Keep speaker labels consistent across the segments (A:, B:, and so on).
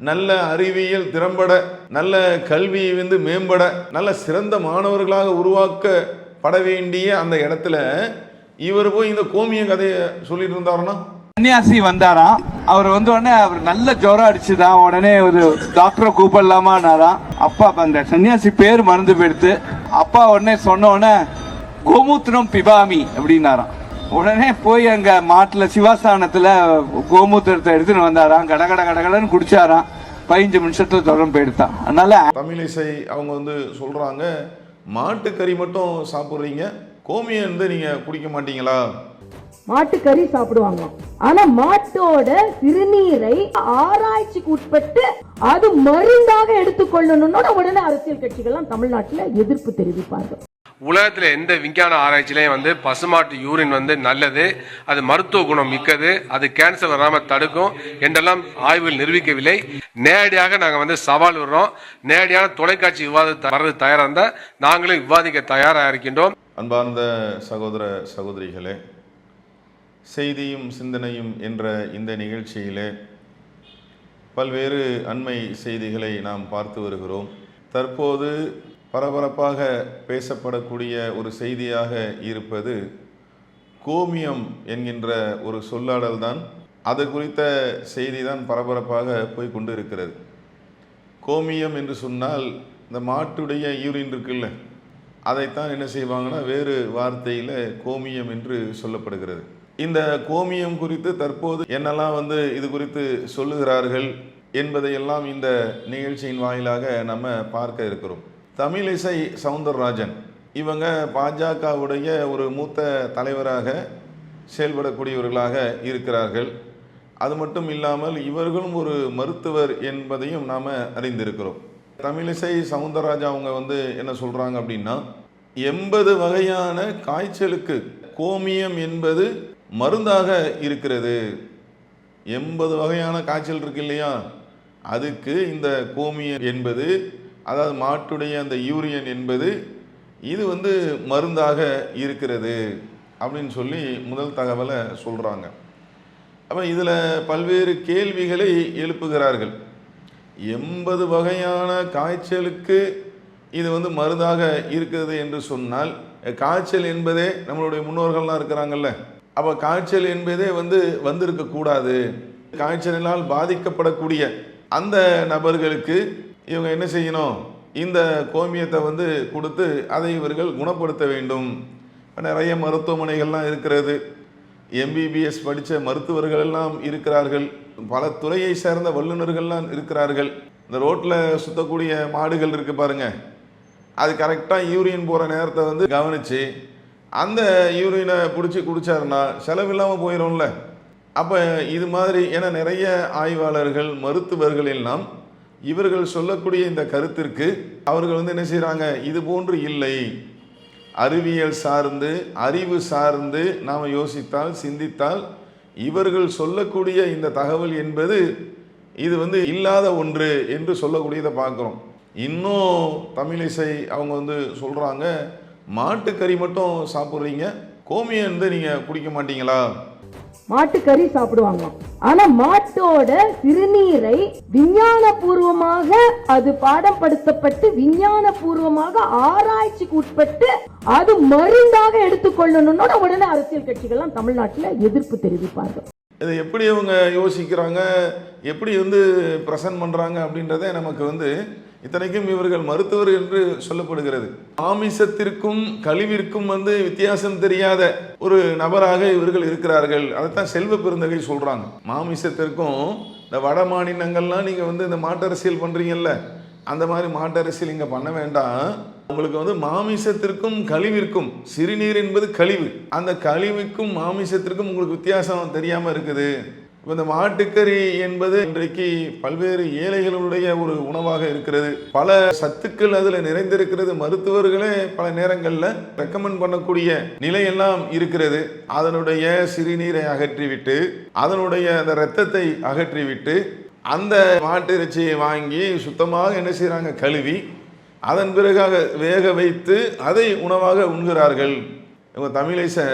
A: நல்ல அறிவியல் திறம்பட நல்ல கல்வி வந்து மேம்பட நல்ல சிறந்த மாணவர்களாக உருவாக்கப்பட வேண்டிய அந்த இடத்துல இவர் போய் இந்த கோமிய கதையை சொல்லிட்டு இருந்தாருன்னா?
B: சன்னியாசி வந்தாராம் அவர் வந்த உடனே அவர் நல்ல ஜோரம் அடிச்சுதான் உடனே ஒரு டாக்டரை கூப்பிடலாமான்னாராம் அப்பா அந்த சன்னியாசி பேர் மறந்து போயிடுத்து. அப்பா உடனே சொன்ன உடனே கோமூத்திரம் பிபாமி அப்படின்னாராம். உடனே போய் அங்க மாட்டுல சிவாஸ்தானத்துல கோமூத்திரத்தை எடுத்துன்னு வந்தாராம். கடகட கடகடன்னு குடிச்சாராம். பதினஞ்சு நிமிஷத்துல ஜுரம் போயிடுத்தான். அதனால
A: தமிழிசை அவங்க வந்து சொல்றாங்க மாட்டுக்கறி மட்டும் சாப்பிட்றீங்க கோமியம் வந்து நீங்க குடிக்க மாட்டீங்களா?
C: மாட்டுக்கறி சாப்பிடுவாங்க. ஆனா மாட்டோட சிறுநீரை ஆராய்ச்சிக்கு உட்பட்டு அது மருந்தாக எடுத்துக்கொள்ளணும்னு உடனே அரசியல் கட்சிகள்லாம் தமிழ்நாட்டுல எதிர்ப்பு தெரிவிப்பார்கள்.
D: உலகத்தில் எந்த விஞ்ஞான ஆராய்ச்சிலையும் வந்து பசுமாட்டு யூரின் வந்து நல்லது அது மருத்துவ குணம் மிக்கது அது கேன்சர் வராமல் தடுக்கும் என்றெல்லாம் ஆய்வுகள் நிரூபிக்கவில்லை. நேரடியாக நாங்கள் வந்து சவால் விடுறோம். நேரடியான தொலைக்காட்சி விவாதத்தை வர்றது தயாராக இருந்தால் நாங்களும் விவாதிக்க தயாராக இருக்கின்றோம்.
A: அன்பார்ந்த சகோதர சகோதரிகளே செய்தியும் சிந்தனையும் என்ற இந்த நிகழ்ச்சியிலே பல்வேறு அண்மை செய்திகளை நாம் பார்த்து வருகிறோம். தற்போது பரபரப்பாக பேசப்படக்கூடிய ஒரு செய்தியாக இருப்பது கோமியம் என்கின்ற ஒரு சொல்லாடல் தான். அது குறித்த செய்தி தான் பரபரப்பாக போய்கொண்டு இருக்கிறது கோமியம் என்று சொன்னால் இந்த மாட்டுடைய யூரின் இருக்குல்ல அதைத்தான் என்ன செய்வாங்கன்னா வேறு வார்த்தையில் கோமியம் என்று சொல்லப்படுகிறது. இந்த கோமியம் குறித்து தற்போது என்னெல்லாம் வந்து இது குறித்து சொல்லுகிறார்கள் என்பதையெல்லாம் இந்த நிகழ்ச்சியின் வாயிலாக நம்ம பார்க்க இருக்கிறோம். தமிழிசை சவுந்தரராஜன். இவங்க பாஜகவுடைய ஒரு மூத்த தலைவராக செயல்படக்கூடியவர்களாக இருக்கிறார்கள். அது மட்டும் இல்லாமல் இவர்களும் ஒரு மருத்துவர் என்பதையும் நாம் அறிந்திருக்கிறோம். தமிழிசை சவுந்தரராஜா அவங்க வந்து என்ன சொல்கிறாங்க அப்படின்னா எண்பது வகையான காய்ச்சலுக்கு கோமியம் என்பது மருந்தாக இருக்கிறது. எண்பது வகையான காய்ச்சல் இருக்கு இல்லையா? அதுக்கு இந்த கோமியம் என்பது அதாவது மாட்டுடைய அந்த யூரியன் என்பது இது வந்து மருந்தாக இருக்கிறது அப்படின்னு சொல்லி முதல் தகவலை சொல்கிறாங்க அப்போ இதில் பல்வேறு கேள்விகளை எழுப்புகிறார்கள். எண்பது வகையான காய்ச்சலுக்கு இது வந்து மருந்தாக இருக்கிறது என்று சொன்னால் காய்ச்சல் என்பதே நம்மளுடைய முன்னோர்கள்லாம் இருக்கிறாங்கல்ல. அப்போ காய்ச்சல் என்பதே வந்து வந்திருக்கக்கூடாது. காய்ச்சலினால் பாதிக்கப்படக்கூடிய அந்த நபர்களுக்கு இவங்க என்ன செய்யணும்? இந்த கோமியத்தை வந்து கொடுத்து அதை இவர்கள் குணப்படுத்த வேண்டும். நிறைய மருத்துவமனைகள்லாம் இருக்கிறது. எம்பிபிஎஸ் படித்த மருத்துவர்கள் எல்லாம் இருக்கிறார்கள். பல துறையை சேர்ந்த வல்லுநர்கள்லாம் இருக்கிறார்கள். இந்த ரோட்டில் சுத்தக்கூடிய மாடுகள் இருக்குது பாருங்கள் அது கரெக்டாக யூரியன் போகிற நேரத்தை வந்து கவனித்து அந்த யூரியனை பிடிச்சி குடிச்சாருன்னா செலவில்லாமல் போயிடும்ல அப்போ இது மாதிரி ஏன்னா நிறைய ஆய்வாளர்கள் மருத்துவர்கள் எல்லாம் இவர்கள் சொல்லக்கூடிய இந்த கருத்திற்கு அவர்கள் வந்து என்ன செய்கிறாங்க இது போன்று இல்லை. அறிவியல் சார்ந்து அறிவு சார்ந்து நாம் யோசித்தால் சிந்தித்தால் இவர்கள் சொல்லக்கூடிய இந்த தகவல் என்பது இது வந்து இல்லாத ஒன்று என்று சொல்லக்கூடியதை பார்க்குறோம். இன்னும் தமிழிசை அவங்க வந்து சொல்கிறாங்க மாட்டுக்கறி மட்டும் சாப்பிட்றீங்க கோமியம் வந்து நீங்கள் குடிக்க மாட்டீங்களா?
C: மாட்டுக்கறி சாப்பிடுவாங்க ஆனா மாட்டோட சிறுநீரை விஞ்ஞான பூர்வமாக அது பாடம் படுத்தப்பட்டு விஞ்ஞான பூர்வமாக ஆராய்ச்சிக்கு உட்பட்டு அது மருந்தாக எடுத்துக்கொள்ளணும்னு உடனே அரசியல் கட்சிகள்லாம் தமிழ்நாட்டுல எதிர்ப்பு தெரிவிப்பார்கள்.
A: இதை எப்படி அவங்க யோசிக்கிறாங்க? எப்படி வந்து ப்ரெசன்ட் பண்ணுறாங்க அப்படின்றதே நமக்கு வந்து இத்தனைக்கும் இவர்கள் மருத்துவர் என்று சொல்லப்படுகிறது. ஆமிசத்திற்கும் கழிவிற்கும் வந்து வித்தியாசம் தெரியாத ஒரு நபராக இவர்கள் இருக்கிறார்கள். அதைத்தான் செல்வ பெருந்தகை சொல்கிறாங்க மாமிசத்திற்கும் இந்த வட மாநிலங்கள்லாம் நீங்கள் வந்து இந்த மாட்டரசியல் பண்ணுறீங்கல்ல அந்த மாதிரி மாட்டரசியல் இங்கே பண்ண வேண்டாம். உங்களுக்கு வந்து மாமிசத்திற்கும் கழிவிற்கும் சிறுநீர் என்பது கழிவு. அந்த கழிவுக்கும் மாமிசத்திற்கும் உங்களுக்கு வித்தியாசம் தெரியாமல் இருக்குது. இந்த மாட்டுக்கறி என்பது இன்றைக்கு பல்வேறு ஏழைகளுடைய ஒரு உணவாக இருக்கிறது. பல சத்துக்கள் அதில் நிறைந்திருக்கிறது. மருத்துவர்களே பல நேரங்களில் ரெக்கமெண்ட் பண்ணக்கூடிய நிலையெல்லாம் இருக்கிறது. அதனுடைய சிறுநீரை அகற்றிவிட்டு அதனுடைய அந்த இரத்தத்தை அகற்றிவிட்டு அந்த மாட்டு இறைச்சியை வாங்கி சுத்தமாக என்ன செய்கிறாங்க கழுவி அதன் பிறகாக வேக வைத்து அதை உணவாக உண்கிறார்கள். இவங்க தமிழிசை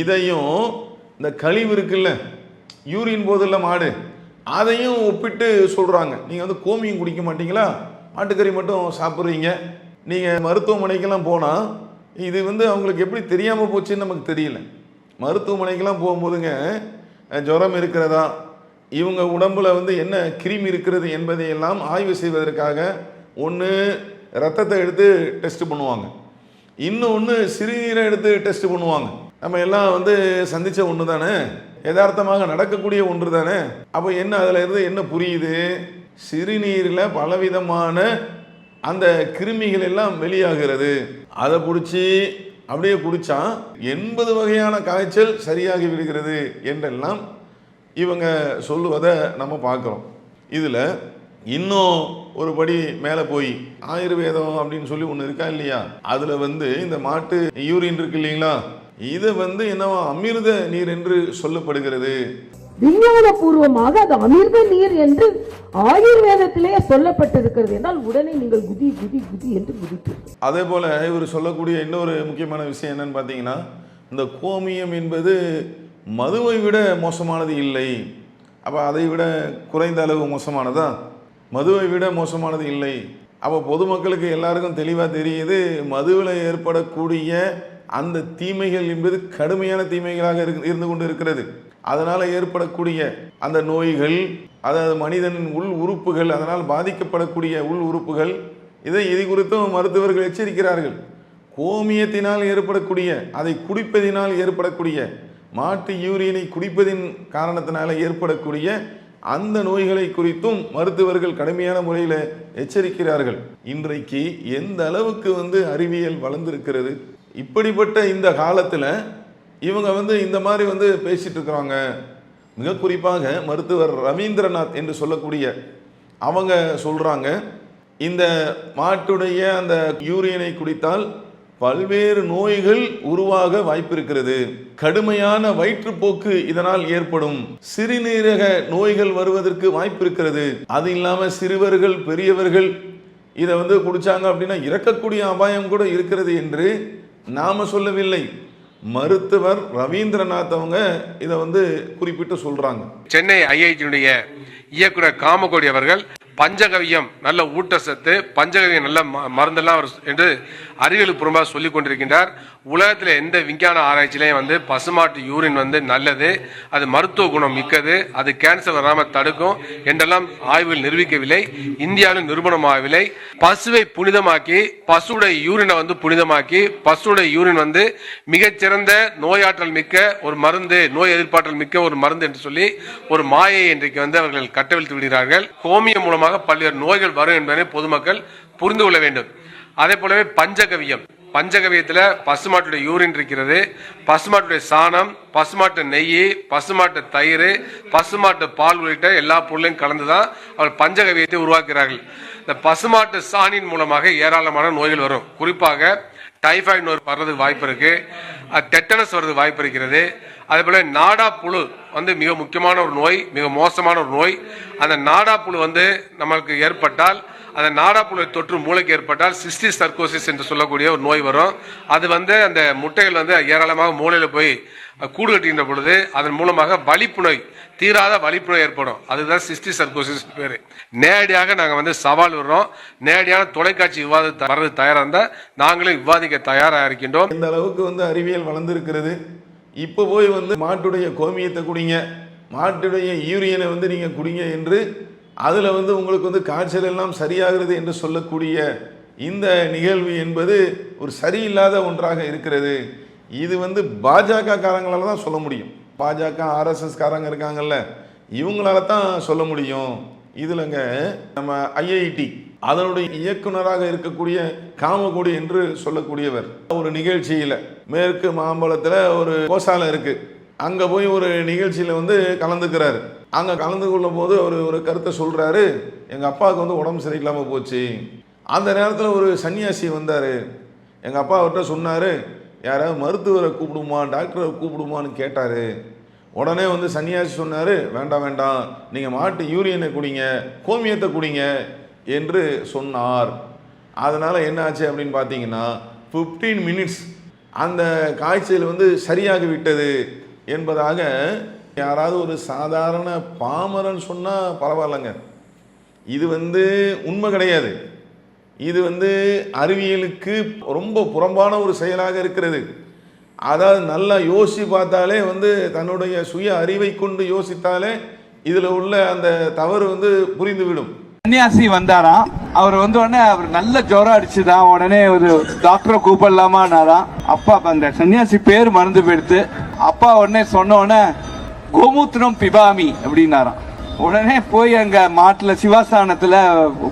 A: இதையும் இந்த கழிவு இருக்குல்ல யூரின் போதில்ல மாடு. அதையும் ஒப்பிட்டு சொல்கிறாங்க நீங்கள் வந்து கோமியம் குடிக்க மாட்டீங்களா? மாட்டுக்கறி மட்டும் சாப்பிட்றீங்க. நீங்கள் மருத்துவமனைக்கெல்லாம் போனால் இது வந்து அவங்களுக்கு எப்படி தெரியாமல் போச்சுன்னு நமக்கு தெரியல. மருத்துவமனைக்கெல்லாம் போகும்போதுங்க ஜுரம் இருக்கிறதா? இவங்க உடம்புல வந்து என்ன கிருமி இருக்கிறது என்பதையெல்லாம் ஆய்வு செய்வதற்காக ஒன்று ரத்தத்தை எடுத்து டெஸ்ட் பண்ணுவாங்க. இன்னொன்று சிறுநீரை எடுத்து டெஸ்ட் பண்ணுவாங்க. நம்ம எல்லாம் வந்து சந்தித்த ஒன்று தானே யதார்த்தமாக நடக்கக்கூடிய ஒன்று தானே அப்போ என்ன அதில் இருந்து என்ன புரியுது? சிறுநீரில் பலவிதமான அந்த கிருமிகள் எல்லாம் வெளியாகிறது. அதை பிடிச்சி அப்படியே குடித்தா எண்பது வகையான காய்ச்சல் சரியாகி விடுகிறது என்றெல்லாம் இவங்க சொல்லுவதை நம்ம பார்க்குறோம் இதில் இன்னும் ஒரு படி மேலே போய் ஆயுர்வேதம் அப்படின்னு சொல்லி ஒன்று இருக்கா இல்லையா? அதில் வந்து இந்த மாட்டு யூரின் இருக்கு இல்லைங்களா? இது வந்து என்னவா அமிர்த நீர் என்று சொல்லப்படுகிறது.
C: விஞ்ஞான பூர்வமாக அது அமிர்த நீர் என்று ஆயுர்வேதத்திலே சொல்லப்பட்டிருக்கிறது என்றால் உடனே நீங்கள் குதி குதி குதி என்று குதிப்பீர்கள்.
A: அதே போல் இவர் சொல்லக்கூடிய இன்னொரு முக்கியமான விஷயம் என்னன்னு பார்த்தீங்கன்னா இந்த கோமியம் என்பது மதுவை விட மோசமானது இல்லை. அப்போ அதை விட குறைந்த அளவு மோசமானதா? மதுவை விட மோசமானது இல்லை. அப்போ பொதுமக்களுக்கு எல்லாருக்கும் தெளிவாக தெரியுது மதுவில் ஏற்படக்கூடிய அந்த தீமைகள் என்பது கடுமையான தீமைகளாக இருந்து கொண்டு இருக்கிறது அதனால் ஏற்படக்கூடிய அந்த நோய்கள் அதாவது மனிதனின் உள் உறுப்புகள் அதனால் பாதிக்கப்படக்கூடிய உள் உறுப்புகள் இதை இது குறித்தும் மருத்துவர்கள் எச்சரிக்கிறார்கள். கோமியத்தினால் ஏற்படக்கூடிய அதை குடிப்பதினால் ஏற்படக்கூடிய மாட்டு யூரியனை குடிப்பதின் காரணத்தினால ஏற்படக்கூடிய அந்த நோய்களை குறித்தும் மருத்துவர்கள் கடுமையான முறையில் எச்சரிக்கிறார்கள். இன்றைக்கு எந்த அளவுக்கு வந்து அறிவியல் வளர்ந்திருக்கிறது இப்படிப்பட்ட இந்த காலத்தில் இவங்க வந்து இந்த மாதிரி வந்து பேசிட்டு இருக்கிறாங்க. மிக குறிப்பாக மருத்துவர் ரவீந்திரநாத் என்று சொல்லக்கூடிய அவங்க சொல்கிறாங்க இந்த மாட்டுடைய அந்த யூரியனை குடித்தால் பல்வேறு நோய்கள் உருவாக வாய்ப்பிருக்கிறது. கடுமையான வயிற்றுப்போக்கு இதனால் ஏற்படும். சிறுநீரக நோய்கள் வருவதற்கு வாய்ப்பிருக்கிறது. அது இல்லாமல் சிறுவர்கள் பெரியவர்கள் இதை வந்து குடிச்சாங்க அப்படின்னா இறக்கக்கூடிய அபாயம் கூட இருக்கிறது என்று நாம் சொல்லவில்லை. மருத்துவர் ரவீந்திரநாத் அவங்க இதை வந்து குறிப்பிட்டு சொல்றாங்க.
D: சென்னை ஐஐடியினுடைய இயக்குனர் காமகோடி அவர்கள் பஞ்சகவியம் நல்ல ஊட்டச்சத்து பஞ்சகவியம் நல்ல ம- மருந்தெல்லாம் அவர் என்று அறிவியல் புறம்பாக சொல்லிக் கொண்டிருக்கின்றார். உலகத்தில் எந்த விஞ்ஞான ஆராய்ச்சியிலையும் வந்து பசுமாட்டு யூரின் வந்து நல்லது அது மருத்துவ குணம் மிக்கது அது கேன்சர் வராமல் தடுக்கும் என்றெல்லாம் ஆய்வுகள் நிரூபிக்கவில்லை இந்தியாவிலும் நிரூபணமாகவில்லை. பசுவை புனிதமாக்கி பசுடைய யூரினை வந்து புனிதமாக்கி பசுடைய யூரின் வந்து மிகச்சிறந்த நோயாற்றல் மிக்க ஒரு மருந்து நோய் எதிர்ப்பாற்றல் மிக்க ஒரு மருந்து என்று சொல்லி ஒரு மாயை இன்றைக்கு வந்து அவர்கள் கட்டவிழ்த்து விடுகிறார்கள். ஹோமியம் மூலமாக பல்வேறு நோய்கள் வரும் என்பதை பொதுமக்கள் புரிந்து கொள்ள வேண்டும். அதே போலவே பஞ்சகவியம் பஞ்சகவியத்தில் பசுமாட்டுடைய யூரின் இருக்கிறது. பசுமாட்டுடைய சாணம் பசுமாட்டு நெய் பசுமாட்டு தயிர் பசுமாட்டு பால் உள்ளிட்ட எல்லா பொருளையும் கலந்து தான் அவர்கள் பஞ்சகவியத்தை உருவாக்குகிறார்கள். இந்த பசுமாட்டு சாணியின் மூலமாக ஏராளமான நோய்கள் வரும். குறிப்பாக டைஃபாய்டு நோய் வர்றதுக்கு வாய்ப்பு இருக்கு. டெட்டனஸ் வர்றதுக்கு வாய்ப்பு இருக்கிறது. அதே போல் நாடா புழு வந்து மிக முக்கியமான ஒரு நோய் மிக மோசமான ஒரு நோய். அந்த நாடா புழு வந்து நம்மளுக்கு ஏற்பட்டால் அந்த நாடா புழு தொற்று மூளைக்கு ஏற்பட்டால் சிஸ்டி சர்க்கோசிஸ் என்று சொல்லக்கூடிய ஒரு நோய் வரும். அது வந்து அந்த முட்டைகள் வந்து ஏராளமாக மூளையில் போய் கூடு கட்டுகின்ற பொழுது அதன் மூலமாக வலிப்பு நோய் தீராத வலிப்பு நோய் ஏற்படும். அதுதான் சிஸ்டி சர்க்கோசிஸ் பேர். நேரடியாக நாங்கள் வந்து சவால் விடுறோம். நேரடியான தொலைக்காட்சி விவாதத்தை வர்றது தயாராக இருந்தால் நாங்களும் விவாதிக்க தயாராக இருக்கின்றோம்.
A: இந்த அளவுக்கு வந்து அறிவியல் வளர்ந்துருக்கிறது. இப்போ போய் வந்து மாட்டுடைய கோமியத்தை குடிங்க. மாட்டுடைய யூரியனை வந்து நீங்கள் குடிங்க என்று அதில் வந்து உங்களுக்கு வந்து காய்ச்சல் எல்லாம் சரியாகிறது என்று சொல்லக்கூடிய இந்த நிகழ்வு என்பது ஒரு சரியில்லாத ஒன்றாக இருக்கிறது. இது வந்து பாஜக காரங்களால் தான் சொல்ல முடியும். பாஜக ஆர்எஸ்எஸ் காரங்க இருக்காங்கல்ல இவங்களால தான் சொல்ல முடியும். இதுலங்க நம்ம ஐஐடி அதனுடைய இயக்குனராக இருக்கக்கூடிய காமகோடி என்று சொல்லக்கூடியவர். ஒரு நிகழ்ச்சியில் மேற்கு மாம்பழத்தில் ஒரு கோசாலை இருக்குது அங்கே போய் ஒரு நிகழ்ச்சியில் வந்து கலந்துக்கிறாரு. அங்கே கலந்து கொள்ளும் போது அவர் ஒரு கருத்தை சொல்கிறாரு எங்கள் அப்பாவுக்கு வந்து உடம்பு சரியில்லாமல் போச்சு. அந்த நேரத்தில் ஒரு சன்னியாசி வந்தார். எங்கள் அப்பா அவர்கிட்ட சொன்னார் யாராவது மருத்துவரை கூப்பிடுமா டாக்டரை கூப்பிடுமான்னு கேட்டார். உடனே வந்து சன்னியாசி சொன்னார் வேண்டாம் வேண்டாம். நீங்கள் மாட்டு யூரியனை குடிங்க கோமியத்தை குடிங்க என்று சொன்னார். அதனால் என்ன ஆச்சு அப்படின்னு பார்த்தீங்கன்னா ஃபிஃப்டீன் மினிட்ஸ் அந்த காய்ச்சல் வந்து சரியாகி விட்டது என்பதாக யாராவது ஒரு சாதாரண பாமரன் சொன்னால் பரவாயில்லைங்க. இது வந்து உண்மை கிடையாது. இது வந்து அறிவியலுக்கு ரொம்ப புறம்பான ஒரு செயலாக இருக்கிறது. அதாவது நல்லா யோசித்து பார்த்தாலே வந்து தன்னுடைய சுய அறிவை கொண்டு யோசித்தாலே இதில் உள்ள அந்த தவறு வந்து புரிந்துவிடும்.
B: சன்னியாசி வந்தாராம். அவர் வந்த உடனே அவர் நல்ல ஜுரம் அடிச்சுதான் உடனே ஒரு டாக்டரை கூப்பிடலாமான்னாராம் அப்பா அந்த சன்னியாசி பேர் மறந்து போயிடுத்து. அப்பா உடனே சொன்ன உடனே கோமூத்திரம் பிபாமி அப்படின்னாராம். உடனே போய் அங்க மாட்டுல சிவாஸ்தானத்துல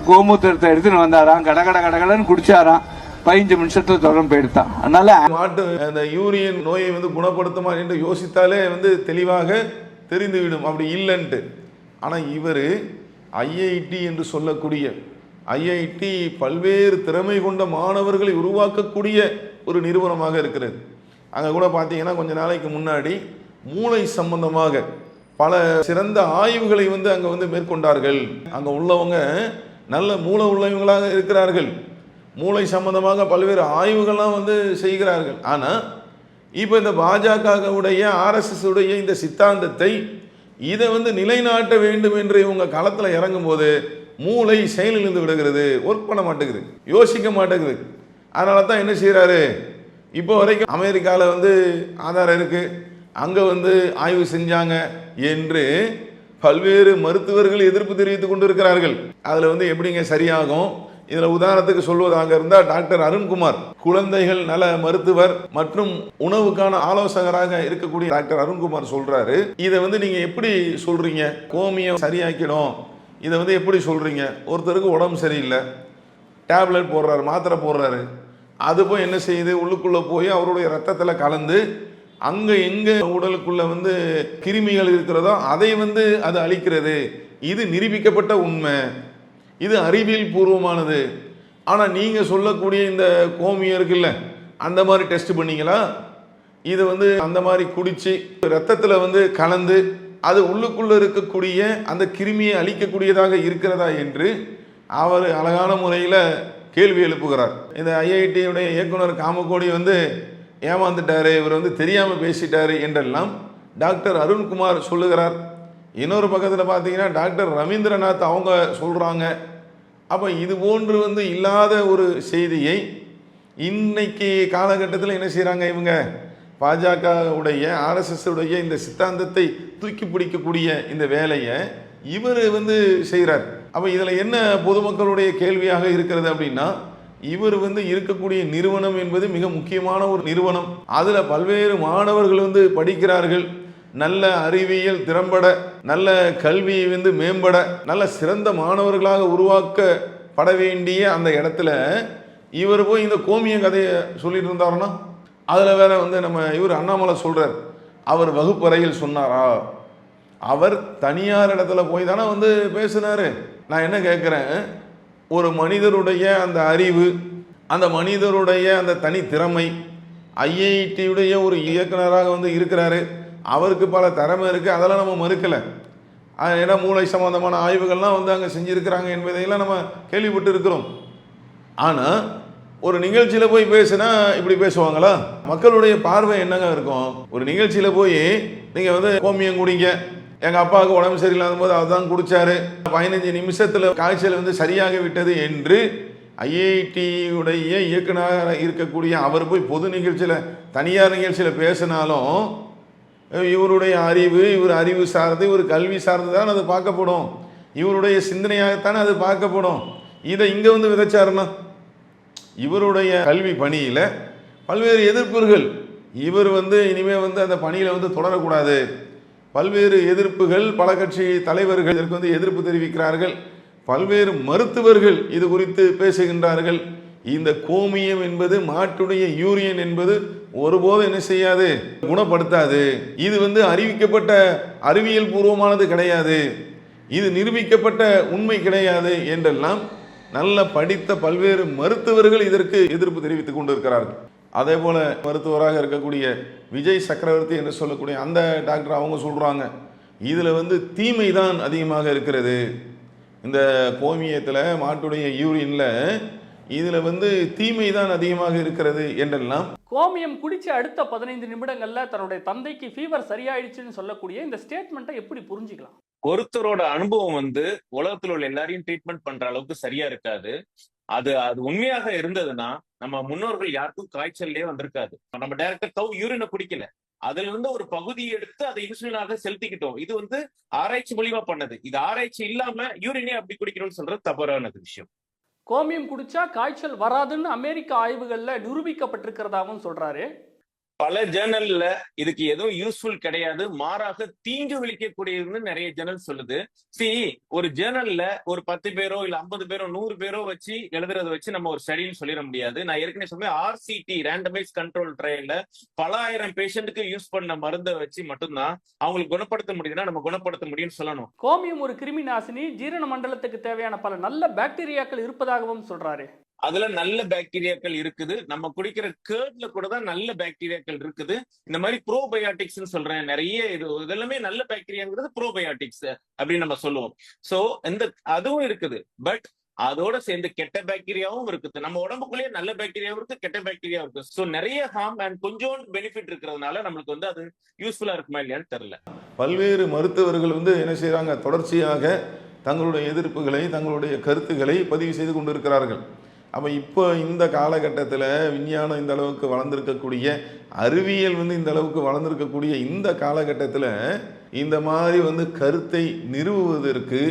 B: கோமூத்திரத்தை எடுத்துன்னு வந்தாராம். கடகட கடகடன்னு குடிச்சாராம். பதினஞ்சு நிமிஷத்துல ஜுரம் போயிடுத்தான். அதனால
A: மாட்டு அந்த யூரியன் நோயை வந்து குணப்படுத்துமா என்று யோசித்தாலே வந்து தெளிவாக தெரிந்துவிடும். அப்படி இல்லைன்ட்டு. ஆனால் இவர் ஐஐடி என்று சொல்லக்கூடிய ஐஐடி பல்வேறு திறமை கொண்ட மாணவர்களை உருவாக்கக்கூடிய ஒரு நிறுவனமாக இருக்கிறது. அங்கே கூட பார்த்தீங்கன்னா கொஞ்ச நாளைக்கு முன்னாடி மூளை சம்பந்தமாக பல சிறந்த ஆய்வுகளை வந்து அங்கே வந்து மேற்கொண்டார்கள். அங்கே உள்ளவங்க நல்ல மூளை உள்ளவங்களாக இருக்கிறார்கள். மூளை சம்பந்தமாக பல்வேறு ஆய்வுகள்லாம் வந்து செய்கிறார்கள். ஆனால் இப்போ இந்த பாஜகவுடைய ஆர்எஸ்எஸ் உடைய இந்த சித்தாந்தத்தை இதை வந்து நிலைநாட்ட வேண்டும் என்று இவங்க களத்தில் இறங்கும்போது மூளை செயலிழந்து விடுகிறது. ஒர்க் பண்ண மாட்டேங்குது. யோசிக்க மாட்டேங்குது. அதனால தான் என்ன செய்கிறாரு இப்போ வரைக்கும் அமெரிக்காவில் வந்து ஆதாரம் இருக்குது அங்கே வந்து ஆய்வு செஞ்சாங்க என்று பல்வேறு மருத்துவர்கள் எதிர்ப்பு தெரிவித்துக் கொண்டிருக்கிறார்கள். அதில் வந்து எப்படிங்க சரியாகும்? இதில் உதாரணத்துக்கு சொல்வதாக இருந்தால் டாக்டர் அருண்குமார் குழந்தைகள் நல மருத்துவர் மற்றும் உணவுக்கான ஆலோசகராக இருக்கக்கூடிய டாக்டர் அருண்குமார் சொல்றாரு. இதை வந்து நீங்க எப்படி சொல்றீங்க? கோமியம் சரியாக்கிடும். இதை வந்து எப்படி சொல்றீங்க? ஒருத்தருக்கு உடம்பு சரியில்லை. டேப்லெட் போடுறாரு மாத்திரை போடுறாரு. அது போய் என்ன செய்யுது? உள்ளுக்குள்ளே போய் அவருடைய ரத்தத்தில் கலந்து அங்கே எங்கே உடலுக்குள்ள வந்து கிருமிகள் இருக்கிறதோ அதை வந்து அது அழிக்கிறது. இது நிரூபிக்கப்பட்ட உண்மை. இது அறிவியல் பூர்வமானது. ஆனால் நீங்கள் சொல்லக்கூடிய இந்த கோமியம் இருக்குல்ல அந்த மாதிரி டெஸ்ட் பண்ணீங்களா? இது வந்து அந்த மாதிரி குடித்து ரத்தத்தில் வந்து கலந்து அது உள்ளுக்குள்ளே இருக்கக்கூடிய அந்த கிருமியை அழிக்கக்கூடியதாக இருக்கிறதா என்று அவர் அழகான முறையில் கேள்வி எழுப்புகிறார். இந்த ஐஐடியுடைய இயக்குனர் காமகோடி வந்து ஏமாந்துட்டார் இவர் வந்து தெரியாமல் பேசிட்டார் என்றெல்லாம் டாக்டர் அருண்குமார் சொல்லுகிறார். இன்னொரு பக்கத்தில் பார்த்தீங்கன்னா டாக்டர் ரவீந்திரநாத் அவங்க சொல்கிறாங்க அப்போ இது போன்று வந்து இல்லாத ஒரு செய்தியை இன்னைக்கு காலகட்டத்தில் என்ன செய்கிறாங்க இவங்க? பாஜக உடைய ஆர்எஸ்எஸ் உடைய இந்த சித்தாந்தத்தை தூக்கி பிடிக்கக்கூடிய இந்த வேலையை இவர் வந்து செய்கிறார் அப்போ இதில் என்ன பொதுமக்களுடைய கேள்வியாக இருக்கிறது அப்படின்னா இவர் வந்து இருக்கக்கூடிய நிறுவனம் என்பது மிக முக்கியமான ஒரு நிறுவனம். அதில் பல்வேறு மாணவர்கள் வந்து படிக்கிறார்கள். நல்ல அறிவியல் திறம்பட நல்ல கல்வி வந்து மேம்பட நல்ல சிறந்த மாணவர்களாக உருவாக்கப்பட வேண்டிய அந்த இடத்துல இவர் போய் இந்த கோமிய கதையை சொல்லிட்டு இருந்தாருன்னா அதில் வேற வந்து நம்ம இவர் அண்ணாமலை சொல்கிறார் அவர் வகுப்பறையில் சொன்னாரா? அவர் தனியார் இடத்துல போய் தானே வந்து பேசினார். நான் என்ன கேட்குறேன் ஒரு மனிதருடைய அந்த அறிவு அந்த மனிதருடைய அந்த தனித்திறமை ஐஐடியுடைய ஒரு இயக்குனராக வந்து இருக்கிறாரு. அவருக்கு பல திறமை இருக்குது அதெல்லாம் நம்ம மறுக்கலை. ஏன்னா மூளை சம்பந்தமான ஆய்வுகள்லாம் வந்து அங்கே செஞ்சுருக்கிறாங்க என்பதையெல்லாம் நம்ம கேள்விப்பட்டு இருக்கிறோம். ஆனால் ஒரு நிகழ்ச்சியில் போய் பேசுனா இப்படி பேசுவாங்களா? மக்களுடைய பார்வை என்னங்க இருக்கும்? ஒரு நிகழ்ச்சியில் போய் நீங்கள் வந்து கோமியம் குடிங்க எங்கள் அப்பாவுக்கு உடம்பு சரியில்லாத போது அதுதான் குடித்தாரு பதினஞ்சு நிமிஷத்தில் காய்ச்சல் வந்து சரியாக விட்டது என்று ஐஐடியுடைய இயக்குனராக இருக்கக்கூடிய அவர் போய் பொது நிகழ்ச்சியில் தனியார் நிகழ்ச்சியில் பேசினாலும் இவருடைய அறிவு இவர் அறிவு சார்ந்து இவர் கல்வி சார்ந்து தான் அது பார்க்கப்படும். இவருடைய சிந்தனையாகத்தானே அது பார்க்கப்படும். இதை இங்கே வந்து விதைச்சாருன்னா இவருடைய கல்வி பணியில் பல்வேறு எதிர்ப்புகள். இவர் வந்து இனிமேல் வந்து அந்த பணியில் வந்து தொடரக்கூடாது. பல்வேறு எதிர்ப்புகள் பல கட்சி தலைவர்கள் இதற்கு வந்து எதிர்ப்பு தெரிவிக்கிறார்கள். பல்வேறு மருத்துவர்கள் இது குறித்து பேசுகின்றார்கள். இந்த கோமியம் என்பது மாட்டுடைய யூரியன் என்பது ஒருபோதும் என்ன செய்யாது? குணப்படுத்தாது. இது வந்து அறிவிக்கப்பட்ட அறிவியல் பூர்வமானது கிடையாது. இது நிரூபிக்கப்பட்ட உண்மை கிடையாது என்றெல்லாம் நல்ல படித்த பல்வேறு மருத்துவர்கள் இதற்கு எதிர்ப்பு தெரிவித்துக் கொண்டிருக்கிறார்கள். அதே போல மருத்துவராக இருக்கக்கூடிய விஜய் சக்கரவர்த்தி என்று சொல்லக்கூடிய அந்த டாக்டர் அவங்க சொல்றாங்க இதுல வந்து தீமை தான் அதிகமாக இருக்கிறது. இந்த கோமியத்தில் மாட்டுடைய யூரினில் இதில் வந்து தீமை தான் அதிகமாக இருக்கிறது என்றெல்லாம்
E: கோமியம் குடிச்ச அடுத்த பதினைந்து நிமிடங்கள்ல தன்னுடைய தந்தைக்கு ஃபீவர் சரியாயிடுச்சுன்னு சொல்லக்கூடிய இந்த ஸ்டேட்மெண்ட்டை எப்படி புரிஞ்சுக்கலாம்?
F: ஒருத்தரோட அனுபவம் வந்து உலகத்துல உள்ள எல்லாரையும் ட்ரீட்மெண்ட் பண்ற அளவுக்கு சரியா இருக்காது. அது அது உண்மையாக இருந்ததுன்னா நம்ம முன்னோர்கள் யாருக்கும் காய்ச்சல்லே வந்திருக்காது. நம்ம டைரக்டா கவ் யூரினை குடிக்கல. அதுல இருந்து ஒரு பகுதியை எடுத்து அதை இன்சுலினாக செலுத்திக்கிட்டோம். இது வந்து ஆராய்ச்சி மூலியமா பண்ணது. இது ஆராய்ச்சி இல்லாம யூரினே அப்படி குடிக்கணும்னு சொல்றது தவறானது விஷயம்.
E: கோமியம் குடிச்சா காய்ச்சல் வராதுன்னு அமெரிக்க ஆய்வுகளில் நிரூபிக்கப்பட்டிருக்கிறதாகவும் சொல்கிறாரு
F: பல ஜேர்னல்ல இதுக்கு எதுவும் யூஸ்ஃபுல் கிடையாது. மாறாக தீங்கு விழிக்கக்கூடியதுன்னு நிறைய ஜேர்னல் சொல்லுது. சி ஒரு ஜேர்னல்ல ஒரு பத்து பேரோ இல்ல ஐம்பது பேரோ நூறு பேரோ வச்சு எழுதுறத வச்சு நம்ம ஒரு ஸ்டடின்னு சொல்லிட முடியாது. நான் ஏற்கனவே சொன்னேன் ஆர்சிடி ரேண்டமைஸ் கண்ட்ரோல் ட்ரையல்ல பல ஆயிரம் பேஷண்ட்டுக்கு யூஸ் பண்ண மருந்தை வச்சு மட்டும்தான் அவங்களுக்கு குணப்படுத்த முடியுதுன்னா நம்ம குணப்படுத்த முடியும்னு சொல்லணும்.
E: கோமியம் ஒரு கிருமி நாசினி ஜீரண மண்டலத்துக்கு தேவையான பல நல்ல பாக்டீரியாக்கள் இருப்பதாகவும் சொல்றாரு.
F: அதுல நல்ல பாக்டீரியாக்கள் இருக்குது. நம்ம குடிக்கிற கேர்ட்ல கூட தான் நல்ல பாக்டீரியாக்கள் இருக்குது. இந்த மாதிரி ப்ரோபயாட்டிக்ஸ் சொல்றேன். நிறைய இது இதெல்லாமே நல்ல பாக்டீரியாங்கிறது ப்ரோபயாட்டிக்ஸ் அப்படின்னு நம்ம சொல்லுவோம். சோ இந்த அதுவும் இருக்குது. பட் அதோட சேர்ந்து கெட்ட பாக்டீரியாவும் இருக்குது. நம்ம உடம்புக்குள்ளேயே நல்ல பாக்டீரியாவும் இருக்கு கெட்ட பாக்டீரியாவும் இருக்கு. சோ நிறைய ஹார்ம் அண்ட் கொஞ்சோண்டு பெனிஃபிட் இருக்கிறதுனால நம்மளுக்கு வந்து அது யூஸ்ஃபுல்லா இருக்குமா இல்லையான்னு தெரியல.
A: பல்வேறு மருத்துவர்கள் வந்து என்ன செய்யறாங்க தொடர்ச்சியாக தங்களுடைய எதிர்ப்புகளை தங்களுடைய கருத்துக்களை பதிவு செய்து கொண்டிருக்கிறார்கள். அப்போ இப்போ இந்த காலகட்டத்தில் விஞ்ஞானம் இந்த அளவுக்கு வளர்ந்துருக்கக்கூடிய அறிவியல் வந்து இந்த அளவுக்கு வளர்ந்துருக்கக்கூடிய இந்த காலகட்டத்தில் இந்த மாதிரி வந்து கருத்தை நிறுவுவதற்கு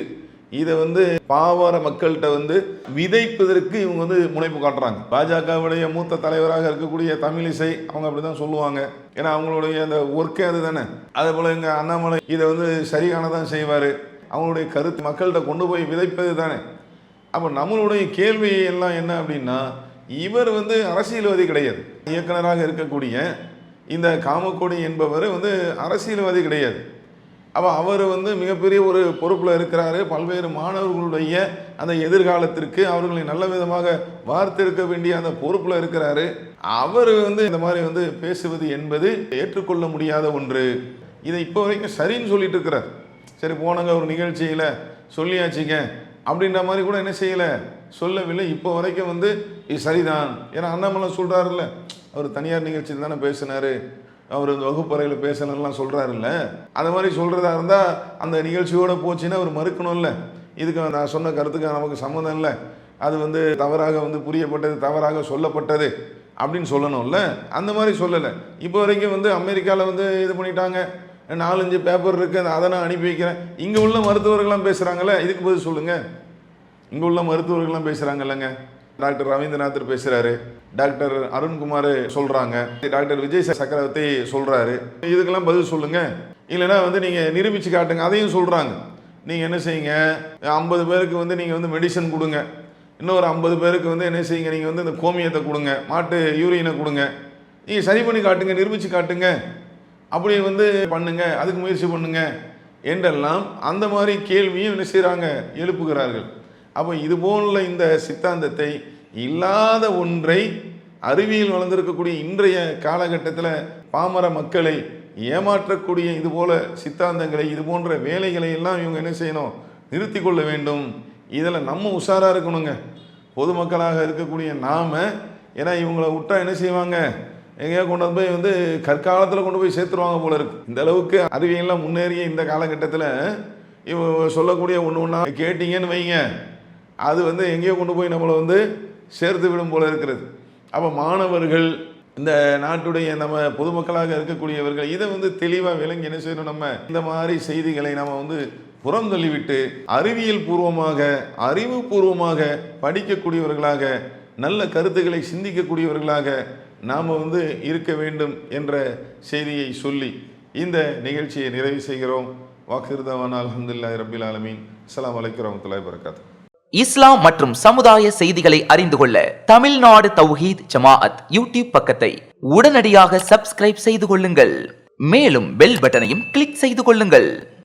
A: இதை வந்து பாவார மக்கள்கிட்ட வந்து விதைப்பதற்கு இவங்க வந்து முனைப்பு காட்டுறாங்க. பாஜகவுடைய மூத்த தலைவராக இருக்கக்கூடிய தமிழிசை அவங்க அப்படி தான் சொல்லுவாங்க. ஏன்னா அவங்களுடைய அந்த ஒர்க்கே அது தானே அதே போல் எங்கள் அண்ணாமலை இதை வந்து சரியான தான் செய்வார். அவங்களுடைய கருத்து மக்கள்கிட்ட கொண்டு போய் விதைப்பது தானே அப்போ நம்மளுடைய கேள்வி எல்லாம் என்ன அப்படின்னா இவர் வந்து அரசியல்வாதி கிடையாது. இயக்குனராக இருக்கக்கூடிய இந்த காமக்கோடி என்பவர் வந்து அரசியல்வாதி கிடையாது. அப்போ அவர் வந்து மிகப்பெரிய ஒரு பொறுப்பில் இருக்கிறாரு. பல்வேறு மாணவர்களுடைய அந்த எதிர்காலத்திற்கு அவர்களை நல்ல விதமாக வார்த்திருக்க வேண்டிய அந்த பொறுப்பில் இருக்கிறாரு. அவர் வந்து இந்த மாதிரி வந்து பேசுவது என்பது ஏற்றுக்கொள்ள முடியாத ஒன்று. இதை இப்போ வரைக்கும் சரின்னு சொல்லிட்டு இருக்கிறார். சரி போனங்க ஒரு நிகழ்ச்சியில் சொல்லியாச்சுங்க. அப்படின்ற மாதிரி கூட என்ன செய்யலை? சொல்லவில்லை. இப்போ வரைக்கும் வந்து இது சரிதான். ஏன்னா அண்ணாமலை சொல்கிறாருல்ல அவர் தனியார் நிகழ்ச்சியில் தானே பேசினார். அவர் இந்த வகுப்பறையில் பேசணும்லாம் சொல்கிறாருல்ல அது மாதிரி சொல்கிறதா இருந்தால் அந்த நிகழ்ச்சியோடு போச்சுன்னா அவர் மறுக்கணும்ல. இதுக்கு நான் சொன்ன கருத்துக்கு நமக்கு சம்மந்தம் இல்லை. அது வந்து தவறாக வந்து புரியப்பட்டது தவறாக சொல்லப்பட்டது அப்படின்னு சொல்லணும்ல. அந்த மாதிரி சொல்லலை. இப்போ வரைக்கும் வந்து அமெரிக்காவில் வந்து இது பண்ணிட்டாங்க. நாலஞ்சு பேப்பர் இருக்குது அதை நான் அனுப்பி வைக்கிறேன். இங்கே உள்ள மருத்துவர்கள்லாம் பேசுகிறாங்கல்ல இதுக்கு பதில் சொல்லுங்கள் இங்கே உள்ள மருத்துவர்கள்லாம் பேசுகிறாங்கல்லங்க டாக்டர் ரவீந்திரநாதர் பேசுகிறாரு டாக்டர் அருண்குமார் சொல்கிறாங்க டாக்டர் விஜய் சக்கரவர்த்தி சொல்கிறாரு இதுக்கெல்லாம் பதில் சொல்லுங்கள் இல்லைன்னா வந்து நீங்கள் நிரூபித்து காட்டுங்க. அதையும் சொல்கிறாங்க நீங்கள் என்ன செய்யுங்க? ஐம்பது பேருக்கு வந்து நீங்கள் வந்து மெடிசன் கொடுங்க. இன்னொரு ஐம்பது பேருக்கு வந்து என்ன செய்யுங்க? நீங்கள் வந்து இந்த கோமியத்தை கொடுங்க. மாட்டு யூரியனை கொடுங்க. நீங்கள் சரி பண்ணி காட்டுங்க நிரூபித்து காட்டுங்க. அப்படி வந்து பண்ணுங்க அதுக்கு முயற்சி பண்ணுங்க என்றெல்லாம் அந்த மாதிரி கேள்வியும் என்ன செய்கிறாங்க எழுப்புகிறார்கள். அப்போ இது போல இந்த சித்தாந்தத்தை இல்லாத ஒன்றை அறிவியல் வளர்ந்திருக்கக்கூடிய இன்றைய காலகட்டத்தில் பாமர மக்களை ஏமாற்றக்கூடிய இது போல சித்தாந்தங்களை இது போன்ற வேலைகளை எல்லாம் இவங்க என்ன செய்யணும்? நிறுத்தி கொள்ள வேண்டும். இதில் நம்ம உஷாராக இருக்கணுங்க. பொதுமக்களாக இருக்கக்கூடிய நாம ஏன்னா இவங்களை விட்டா என்ன செய்வாங்க? எங்கேயோ கொண்டு வந்து போய் வந்து கற்காலத்தில் கொண்டு போய் சேர்த்துருவாங்க போல இருக்கு. இந்த அளவுக்கு அறிவியல்லாம் முன்னேறிய இந்த காலகட்டத்தில் இவ சொல்லக்கூடிய ஒன்று ஒன்றா கேட்டீங்கன்னு வைங்க. அது வந்து எங்கேயோ கொண்டு போய் நம்மளை வந்து சேர்த்து விடும் போல இருக்கிறது. அப்போ மாணவர்கள் இந்த நாட்டுடைய நம்ம பொதுமக்களாக இருக்கக்கூடியவர்கள் இதை வந்து தெளிவாக விளங்கி என்ன செய்யணும் நம்ம? இந்த மாதிரி செய்திகளை நம்ம வந்து புறம் தள்ளிவிட்டு அறிவியல் பூர்வமாக அறிவுபூர்வமாக படிக்கக்கூடியவர்களாக நல்ல கருத்துக்களை சிந்திக்கக்கூடியவர்களாக நாம் வந்து இருக்க வேண்டும் என்ற செய்தியை சொல்லி இந்த நிகழ்ச்சியை நிறைவு செய்கிறோம். வாக்குறுதவான அலமதுல்லா ரபில் ஆலமீன். அஸ்லாம் வலைக்கம் வரமத்துல்லாய் வரகாத்
G: இஸ்லாம் மற்றும் சமுதாய செய்திகளை அறிந்து கொள்ள தமிழ்நாடு தௌஹீத் ஜமாஅத் யூடியூப் பக்கத்தை உடனடியாக சப்ஸ்கிரைப் செய்து கொள்ளுங்கள். மேலும் பெல் பட்டனையும் கிளிக் செய்து கொள்ளுங்கள்.